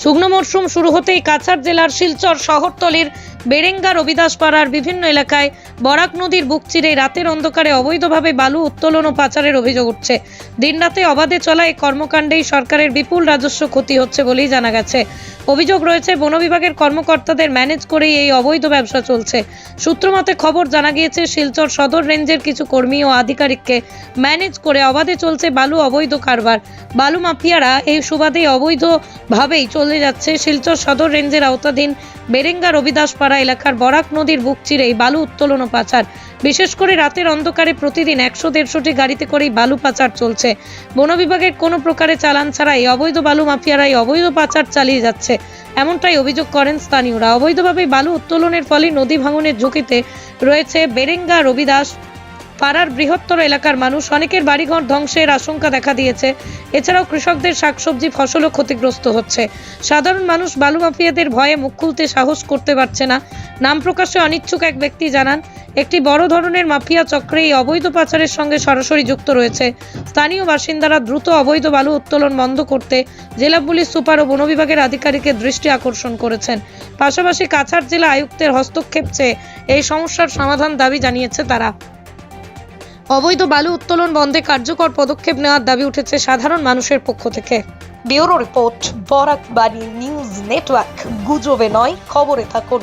শুকনো মরশুম শুরু হতেই কাছাড় জেলার শিলচর শহরতলির বেরেঙ্গা রবিদাসপাড়ার বিভিন্ন এলাকায় বরাক নদীর বুক চিরে রাতের অন্ধকারে অবৈধভাবে বালু উত্তোলন ও পাচারের অভিযোগ উঠছে। দিনরাতে অবাধে চলা এই কর্মকাণ্ডেই সরকারের বিপুল রাজস্ব ক্ষতি হচ্ছে বলেই জানা গেছে। অভিযোগ রয়েছে, বন বিভাগের কর্মকর্তাদের ম্যানেজ করেই এই অবৈধ ব্যবসা চলছে। সূত্রমতে খবর জানা গিয়েছে, শিলচর সদর রেঞ্জের কিছু কর্মী ও আধিকারিককে ম্যানেজ করে অবাধে চলছে বালু অবৈধ কারবার। বালু মাফিয়ারা এই সুবাদে অবৈধভাবেই চলে যাচ্ছে শিলচর সদর রেঞ্জের আওতাধীন বেরেঙ্গা রবিদাসপাড়া এলাকার বরাক নদীর বুক চিরেই বালু উত্তোলন ও পাচার। বিশেষ করে রাতের অন্ধকারে প্রতিদিন একশো দেড়শোটি গাড়িতে করেই বালু পাচার চলছে। বন বিভাগের কোনো প্রকারে চালান ছাড়াই অবৈধ বালু মাফিয়ারাই অবৈধ পাচার চালিয়ে যাচ্ছে। এমনটাই অভিযোগ করেন স্থানীয়রা। অবৈধভাবে বালু উত্তোলনের ফলে নদী ভাঙনের ঝুঁকিতে রয়েছে বেরেঙ্গা রবিদাস পাড়ার বৃহত্তর এলাকার মানুষ অনেকের বাড়িঘর ধ্বংসের আশঙ্কা দেখা দিয়েছে। এছাড়াও কৃষকদের শাকসবজি ফসলও ক্ষতিগ্রস্ত হচ্ছে। সাধারণ মানুষ বালু মাফিয়াদের ভয়ে মুখ খুলতে সাহস করতে পারছে না। নাম প্রকাশে অনিচ্ছুক এক ব্যক্তি জানান, একটি বড় ধরনের মাফিয়া চক্রে এই অবৈধ পাচারের সঙ্গে সরাসরি যুক্ত রয়েছে। স্থানীয় বাসিন্দারা দ্রুত অবৈধ বালু উত্তোলন বন্ধ করতে জেলা পুলিশ, সুপার ও বন বিভাগের আধিকারিকের দৃষ্টি আকর্ষণ করেছেন। পাশাপাশি কাছাড় জেলা আয়ুক্তের হস্তক্ষেপ চেয়ে এই সমস্যার সমাধান দাবি জানিয়েছে তারা। অবৈধ বালু উত্তোলন বন্ধে কার্যকর পদক্ষেপ নেওয়ার দাবি উঠেছে সাধারণ মানুষের পক্ষ থেকে। ব্যুরো রিপোর্ট বরাক বাড়ি নিউজ নেটওয়ার্ক, গুজবে নয়, খবরে থাকুন।